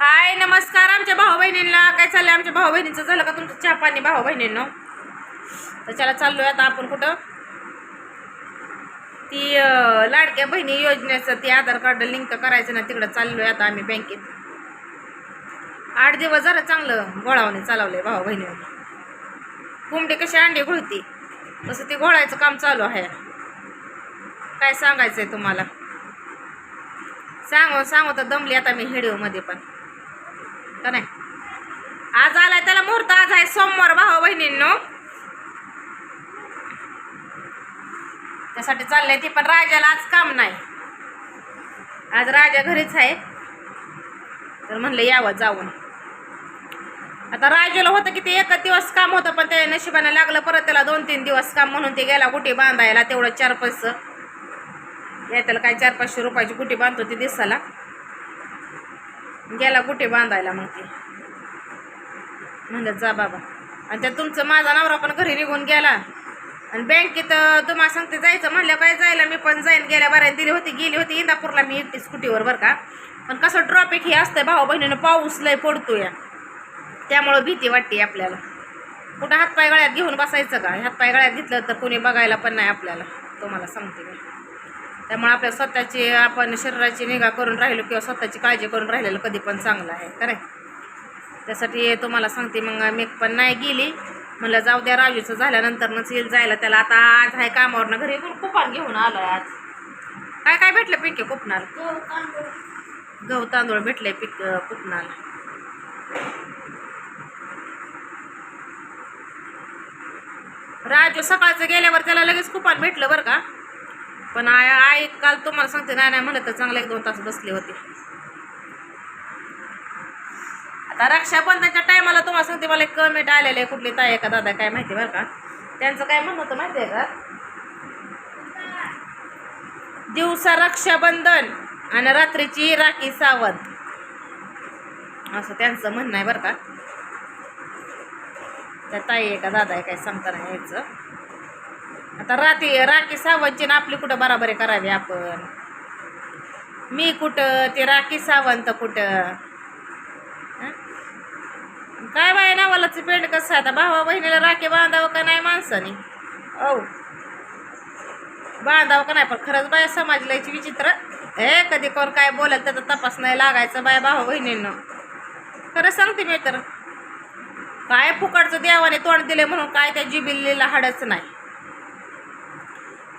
हाय नमस्कार आमच्या भाऊ बहिणींना काय चाललंय? आमच्या भाऊ बहिणीचं झालं का तुमचं चहा पाणी भाऊ बहिणींनो तर चाललोय आता आपण कुठं? ती लाडक्या बहिणी योजनेचं ती आधार कार्ड लिंक करायचं ना तिकडं चाललोय आता आम्ही बँकेत. आठ दिवस जरा चांगलं गोळावणे चालवलंय भाऊ बहिणीने कोंबडी कशी अंडी घोळती? तसं ती घोळायचं काम चालू आहे. काय सांगायचंय तुम्हाला? सांगू सांगू तर दमली आता मी व्हिडिओमध्ये पण. का नाही? आज आलाय त्याला मुहूर्त आज आहे सोमवार भावा बहिणींनो. त्यासाठी चाललंय ती पण राजाला आज काम नाही. आज राजा घरीच आहे. तर म्हणलं यावं जाऊन. आता राजाला होतं की ते एकच दिवस काम होतं पण ते नशिबाने लागलं परत त्याला दोन तीन दिवस काम म्हणून ते गेला गुटी बांधायला तेवढं चार पैसे. या त्याला काय चार पाचशे रुपयाची गुटी बांधतो ती दिसाला गेला कुठे बांधायला मग ते. म्हणलं जा बाबा. आणि त्यात तुमचं माझा नवरा पण घरी निघून गेला. आणि बँकेत तुम्हाला सांगते जायचं म्हणलं काय जायला मी पण जाईन. गेल्या बऱ्याने दिली होती गेली होती इंदापूरला मी एकटी स्कूटीवर बरं का. पण कसं ट्रॉफिक हे असतंय भाऊ बहिणीनं पाऊस लय पडतो या त्यामुळं भीती वाटते आपल्याला. कुठं हातपाय गळ्यात घेऊन बसायचं का? हातपाय गळ्यात घेतलं तर कोणी बघायला पण नाही आपल्याला. तुम्हाला सांगते मी. त्यामुळे आपल्या स्वतःची आपण शरीराची निगा करून राहिलो किंवा स्वतःची काळजी करून राहिलेलं कधी पण चांगलं आहे खरं त्यासाठी तुम्हाला सांगते मग मी पण नाही गेली. म्हणलं जाऊ द्या राजूचं झाल्यानंतरच येईल जायला. त्याला आता आज आहे कामावरनं घरी कुपान घेऊन आलं आज. काय काय भेटलं पिके कुपणार गहू तांदूळ भेटले पिक कुपनाला. राजू सकाळचं गेल्यावर त्याला लगेच कुपान भेटलं बरं का? पण आय आई काल तुम्हाला सांगते नाही नाही म्हणलं तर चांगलं एक दोन तास बसले होते. आता रक्षाबंधनच्या टायमाला तुम्हाला सांगते मला एक कमेंट आलेले कुठली ताई का दादा काय माहिती बरं का? त्यांचं काय म्हणणं होतं माहिती आहे का? दिवसा रक्षाबंधन आणि रात्रीची राखी सावंत. असं त्यांचं म्हणणं आहे बरं का? त्या ताई आहे का दादा आहे काय सांगता नाही यायचं? आता राती राखी सावंतची ना आपली कुठं बराबरी करावी आपण? मी कुठं? ते राखी सावंत कुठं? काय बाय नावालाच पेंड कसं आहे? आता भावा बहिणीला राखी बांधावं का नाही माणसाने? औ. बांधावं का नाही? पण खरंच बाय समाजलाची विचित्र. हे कधी कोण काय बोलत त्याचा तपास नाही लागायचं बाय भावा बहिणींना. खरं सांगते मी तर. काय फुकटचं देवाने तोंड दिले म्हणून काय त्या जिबिल्लीला हाडच नाही.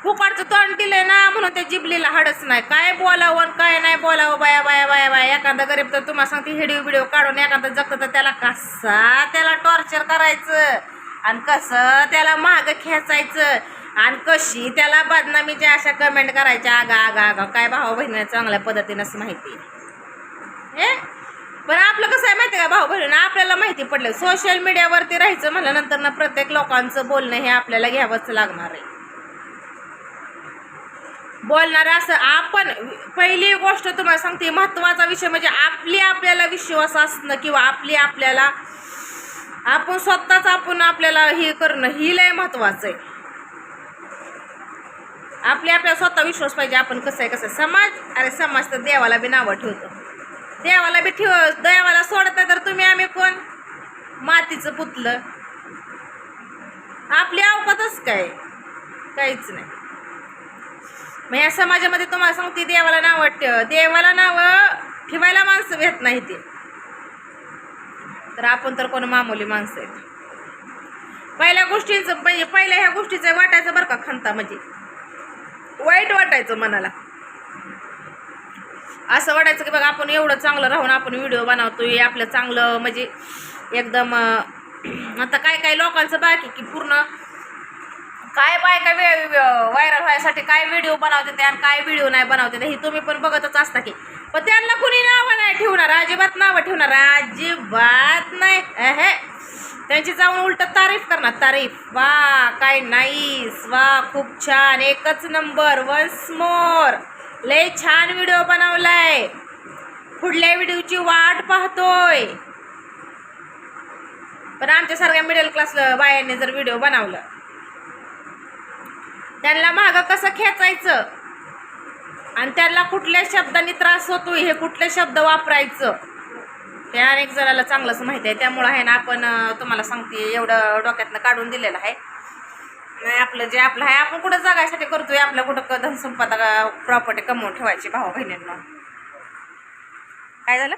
फुकटचं तोंड दिलंय ना म्हणून ते जिबलीला हाडच नाही. काय बोलावं आणि काय नाही बोलावं बाया बाया बाया बाया. एखादा गरीब तर तुम्हाला सांगते हिडिओ बिडिओ काढून एखादा जगतं तर त्याला कसा त्याला टॉर्चर करायचं? आणि कसं त्याला मागं खेचायचं? आणि कशी त्याला बदनामीच्या अशा कमेंट करायच्या? आगा आगा आगा. काय भाऊ बहिणीला चांगल्या पद्धतीनंच माहिती हे? पण आपलं कसं आहे माहिती आहे का भाऊ बहिणीनं आपल्याला माहिती पडलं. सोशल मीडियावरती राहायचं म्हणल्यानंतर ना प्रत्येक लोकांचं बोलणं हे आपल्याला घ्यावंच लागणार आहे. बोलणार असं. आपण पहिली गोष्ट तुम्हाला सांगते महत्त्वाचा विषय म्हणजे आपली आपल्याला विश्वास असणं किंवा आपली आपल्याला आपण स्वतःच आपण आपल्याला हे करणं ही लय महत्त्वाचं आहे. आपल्या आपल्या स्वतः विश्वास पाहिजे आपण कसं आहे कसं आहे. समाज अरे समाज तर देवाला बी नावं ठेवतो. देवाला बी ठेव देवाला सोडत तर तुम्ही आम्ही कोण? मातीचं पुतलं. आपली अवकातच काय? काहीच नाही. मग या समाजामध्ये तुम्हाला सांगते देवाला नावं ठेव देवाला नावं ठेवायला माणसं भेट नाही ते. तर आपण तर कोण मामूली माणसं आहेत. पहिल्या गोष्टींचं म्हणजे पहिल्या ह्या गोष्टीचं वाटायचं बरं का खंता म्हणजे. वाईट वाटायचं मनाला. असं वाटायचं की बघा आपण एवढं चांगलं राहून आपण व्हिडिओ बनवतोय आपलं चांगलं म्हणजे एकदम आता काय काय लोकांचं बाकी की पूर्ण काय बायका वे व्हायरल व्हायसाठी काय व्हिडिओ बनवते ते आणि काय व्हिडिओ नाही बनवते ते हे तुम्ही पण बघतच असता की. पण त्यांना कुणी नावं नाही ठेवणार अजिबात नावं ठेवणार अजिबात नाही. हे त्यांची जाऊन उलट तारीफ करणार तारीफ. वा काय नाईस वा खूप छान. एकच नंबर वन्स मोर लय छान व्हिडिओ बनवलाय. पुढल्या व्हिडिओची वाट पाहतोय. पण आमच्यासारख्या मिडल क्लास बायांनी जर व्हिडिओ बनवलं त्यांना मागं कसं खेचायचं? आणि त्यांना कुठल्या शब्दांनी त्रास होतोय हे कुठले शब्द वापरायचं? ते अनेक जणाला चांगलंच माहिती आहे. त्यामुळं आहे ना आपण तुम्हाला सांगते एवढं डोक्यातनं काढून दिलेलं आहे. नाही आपलं जे आपलं आहे आपण कुठं जगायसाठी करतोय? आपलं कुठं धनसंपदा प्रॉपर्टी कमवून ठेवायची भाऊ बहिणींना. काय झालं?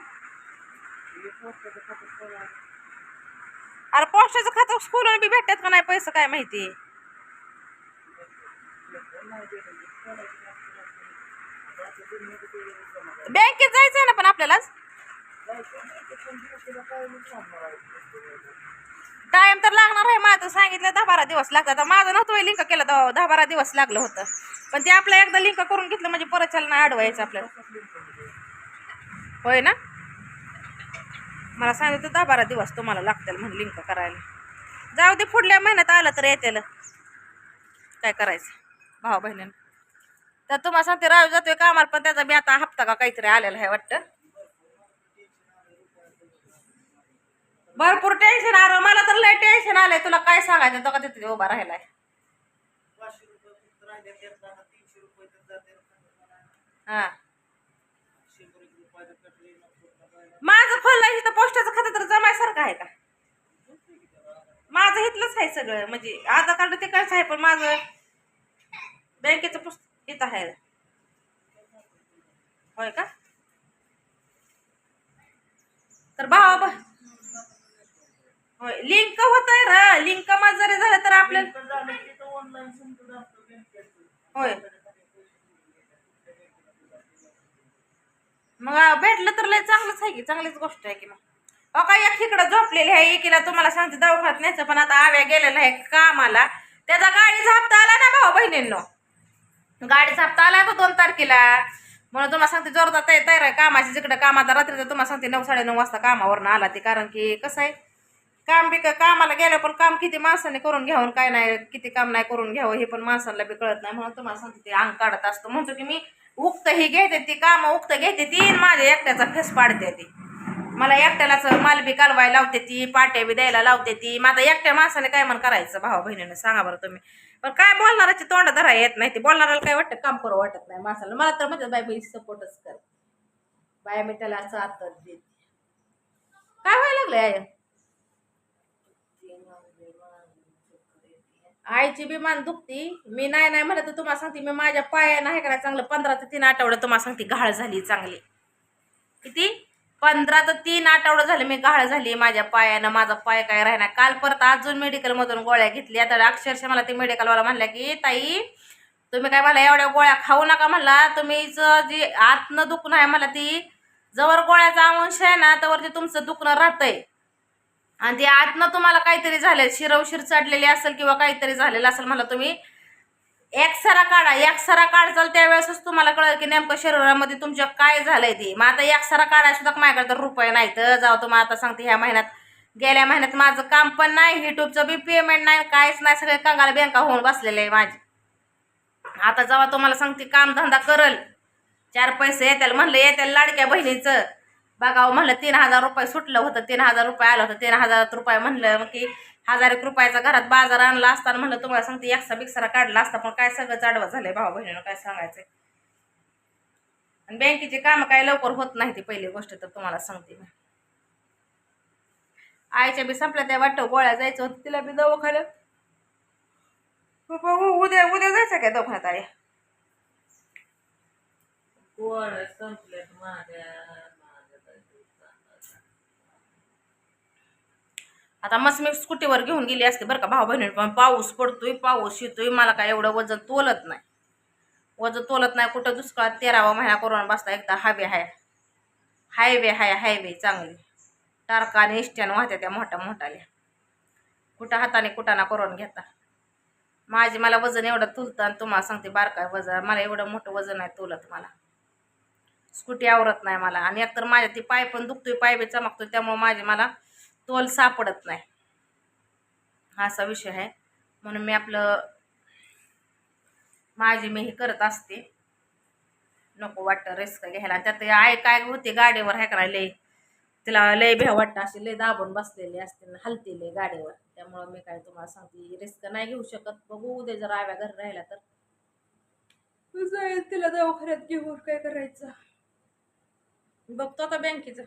अरे पोस्टाचं खातं स्कूल बी भेटतात का नाही? पैसे काय माहिती? बँकेत जायचं आहे ना पण आपल्यालाच टाइम तर लागणार आहे. माझं सांगितलं दहा बारा दिवस लागतात. माझं नव्हतं लिंक केलं तर दहा बारा दिवस लागलं होतं. पण ते आपलं एकदा लिंक करून घेतलं म्हणजे परत चालना अडवायचं आपल्याला. होय ना? मला सांगितलं दहा बारा दिवस तुम्हाला लागतील म्हणून लिंक करायला. जाऊ दे पुढल्या महिन्यात आलं तर येतेल. काय करायचं? भाऊ बहिणीनं. तर तुम्हाला सांगते राहू जातोय कामाला पण त्याचा बी आता हप्ता का काहीतरी आलेला आहे वाटतं. भरपूर टेन्शन आलं मला तर लय टेन्शन आलंय. तुला काय सांगायचं? तो का तिथे उभा राहिलाय. हा. माझं खोललं इथं पोस्टाचं खातं तर जमायसारखं आहे का? माझं इथलंच आहे सगळं. म्हणजे आधार कार्ड ते कायच आहे पण माझं बँकेचं पुस्तक इथं आहे. होय का? तर भावा होय लिंक होत आहे र. लिंकमध्ये जरी झालं तर आपल्याला होय. मग भेटलं तर लय चांगलंच आहे की चांगलीच गोष्ट आहे की मग. अहो काय एक इकडं झोपलेली आहे एकीला तुम्हाला सांगते दवाखान्यात न्यायचं पण आता आव्या गेलेला आहे कामाला. त्याचा गाडी झापता आला ना भाऊ बहिणींनो? गाडी झापता आला तो दोन तारखेला. म्हणून तुम्हाला सांगते जोरदार तयार आहे कामाची. जिकडं कामात रात्रीचं तुम्हाला सांगते नऊ साडे नऊ वाजता कामावरनं आला ते. कारण की कसं आहे काम बी कामाला गेलं पण काम किती माणसाने करून घ्यावं काय नाही किती काम नाही करून घ्यावं हे पण माणसाला बी कळत नाही. म्हणून तुम्हाला सांगते ते अंग काढत असतो. म्हणतो की मी उक्त ही घेते ती कामं उक्त घेते ती आणि माझ्या एकट्याचा फेस पाडते ती. मला एकट्यालाच माल बी कालवायला लावते ती पाट्या बी द्यायला लावते ती. मग आता एकट्या माणसाने काय म्हण करायचं भावा बहिणीने सांगा बरं तुम्ही. पण काय बोलणाराची तोंड धरा येत नाही. ती बोलणाऱ्याला काय वाटतं? काम करू वाटत नाही माणसाला. मला तर म्हणतात बाय बाई सपोर्टच कर. बाय मी त्याला असं आता देते. काय व्हायला लागलं आय आईची बी मान दुखती. मी नाही नाही म्हणत तर तुम्हाला सांगते मी माझ्या पायानं नाही करा चांगलं पंधरा ते तीन आठवडे तुम्हाला सांगते घाळ झाली चांगली. किती? पंधरा तर तीन आठवडं झाले मी घाळ झाली माझ्या पायानं. माझा पाय काय राहणार काल परत अजून मेडिकलमधून गोळ्या घेतल्या. तर अक्षरशः मला ते मेडिकलवाला म्हणलं की ताई तुम्ही काय मला एवढ्या गोळ्या खाऊ नका म्हणला. तुम्हीच जी आतनं दुखणं आहे मला ती जवळ गोळ्याचा अंश आहे ना तवर ते तुमचं दुखणं राहतंय. आणि ते आतनं तुम्हाला काहीतरी झालं शिरवशीर चढलेली असेल किंवा काहीतरी झालेलं असेल मला तुम्ही एक्सरा काढा एक्सरा काढचाल त्यावेळेसच तुम्हाला कळेल की नेमकं शरीरामध्ये तुमच्या काय झालंय ते. मग आता एक्सरा काढाय सुद्धा माझ्याकडे तर रुपये नाही तर जाऊ तुम्हाला आता सांगते ह्या महिन्यात गेल्या महिन्यात माझं काम पण नाही युट्यूबचं बी पेमेंट नाही काहीच नाही सगळे कंगाल बँका होऊन बसलेले आहे माझे. आता जेव्हा तुम्हाला सांगते काम धंदा करल चार पैसे येतील म्हणलं येतील लाडक्या बहिणीचं. बघावं हो म्हणलं तीन हजार रुपये सुटलं होतं तीन हजार रुपये आलं होतं तीन हजार रुपये म्हणलं मग की हजार एक रुपयाचा घरात बाजार आणला असताना म्हणलं तुम्हाला सांगते एकसा बिक्सरा काढला असता पण काय सगळं चाडवा झालंय भाऊ बहिणीनं काय सांगायचंय? आणि बँकेची कामं काय लवकर होत नाही ती पहिली गोष्ट तर तुम्हाला सांगते मी. आईच्या बी संपल्या त्या वाटतं गोळ्या जायचं होतं तिला बी दवाखान्यात उद्या उद्या जायचं काय दवाखान्यात आई? गोळ्या संपल्यात माझ्या. आता मस्त मी स्कूटीवर घेऊन गेली असते बरं का भाऊ बहिणी पण पाऊस पडतोय पाऊस येतोय मला काय एवढं वजन तोलत नाही. वजन तोलत नाही कुठं दुष्काळात तेरावा महिना कोरोना बसता एकदा हायवे आहे हायवे हाय हायवे चांगली. टारका आणि इष्ट्यान वाहत्या त्या मोठ्या मोठाल्या. कुठं हाताने कुटाना करून घेता. माझे मला वजन एवढं तुलतं आणि तुम्हाला सांगते बारकाय वजन मला एवढं मोठं वजन आहे तुलत मला. स्कूटी आवरत नाही मला. आणि एकतर माझ्या ती पाय पण दुखतोय पाय बी चमकतोय त्यामुळे माझे मला तोल सापडत नाही. हा असा विषय आहे. म्हणून मी आपलं माझी मी हे करत असते. नको वाटतं रिस्क घ्यायला. त्यात आई काय होते गाडीवर हे करायला लय तिला लय भ्या वाटतं अशी लय दाबून बसलेली असते हलतेले हलते गाडीवर. त्यामुळं मी काय तुम्हाला सांगते रिस्क नाही घेऊ शकत. बघू उद्या जर आव्या घर राहिला तर. तिला दवाखान्यात घेऊन काय करायचं? बघतो आता बँकेचं